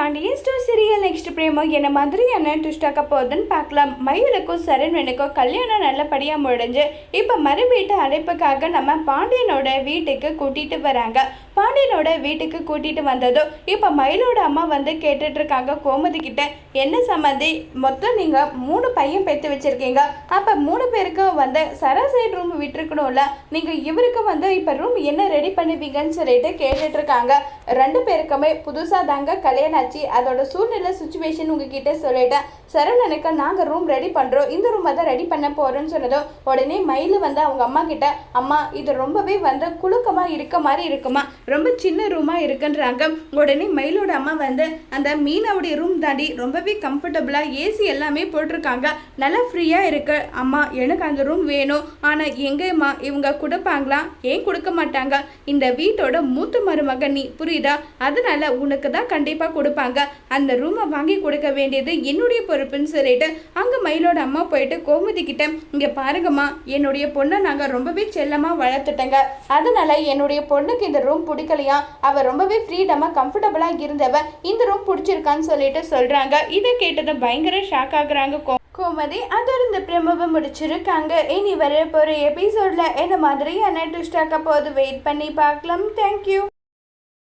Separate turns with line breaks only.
Pandian store serial next promo என்ன மாதிரியான ட்விஸ்டாக்க போகுதுன்னு பார்க்கலாம். மயிலுக்கும் சரண்வனுக்கும் கல்யாணம் நல்லபடியாக முடிஞ்சு இப்போ மறு வீட்டு அழைப்புக்காக நம்ம பாண்டியனோட வீட்டுக்கு கூட்டிகிட்டு வராங்க. பாண்டியனோட வீட்டுக்கு கூட்டிகிட்டு வந்ததும் இப்போ மயிலோட அம்மா வந்து கேட்டுட்ருக்காங்க கோமதி கிட்ட. என்ன சம்மந்தி மொத்தம் நீங்கள் மூணு பையன் பெற்று வச்சுருக்கீங்க. அப்போ மூணு பேருக்கும் வந்து சராசரி ரூம் விட்டுருக்கணும்ல. நீங்கள் இவருக்கு வந்து இப்போ ரூம் என்ன ரெடி பண்ணுவீங்கன்னு சொல்லிட்டு கேட்டுட்ருக்காங்க. ரெண்டு பேருக்குமே புதுசாக தாங்க கல்யாணம் ஆச்சு. அதோட சூழ்நிலை சுச்சுவேஷன் உங்ககிட்ட சொல்லிட்டேன் சரவணனுக்கு நாங்கள் ரூம் ரெடி பண்ணுறோம் இந்த ரூமை தான் ரெடி பண்ண போகிறோன்னு சொன்னதும் உடனே மயில் வந்து அவங்க அம்மா கிட்ட அம்மா இது ரொம்பவே வந்து குலுக்கமாக இருக்க மாதிரி இருக்குமா? ரொம்ப சின்ன ரூமாக இருக்குன்றாங்க. உடனே மயிலோட அம்மா வந்து அந்த மீனாவுடைய ரூம் தாண்டி ரொம்பவே கம்ஃபர்டபுளாக ஏசி எல்லாமே போட்டிருக்காங்க. நல்லா ஃப்ரீயாக இருக்கு. அம்மா எனக்கு அந்த ரூம் வேணும். ஆனால் எங்கேம்மா? இவங்க கொடுப்பாங்களா? ஏன் கொடுக்க மாட்டாங்க? இந்த வீட்டோட மூத்த மருமகன் நீ புரியுதா? அதனால உனக்கு தான் கண்டிப்பாக கொடுப்பாங்க அந்த ரூமை வாங்கி கொடுக்க வேண்டியது என்னுடைய பொறுப்புன்னு சொல்லிட்டு அங்கே மயிலோட அம்மா போயிட்டு கோமதி கிட்ட இங்கே பாருங்கம்மா என்னுடைய பொண்ணை நாங்கள் ரொம்பவே செல்லமாக வளர்த்துட்டேங்க. அதனால என்னுடைய பொண்ணுக்கு இந்த ரூம் பிடிக்கலையா? அவள் ரொம்பவே ஃப்ரீடமாக கம்ஃபர்டபுளாக இருந்தவ இந்த ரூம் பிடிச்சிருக்கான்னு சொல்லிட்டு சொல்கிறாங்க இதை கேட்டதை பயங்கர ஷாக் ஆகுறாங்க கோ கோமதி அதோட இந்த பிரமவை முடிச்சிருக்காங்க. இனி வர போகிற எபிசோடில் என்ன மாதிரியான ட்விஸ்டாக்க போது வெயிட் பண்ணி பார்க்கலாம். தேங்க்யூ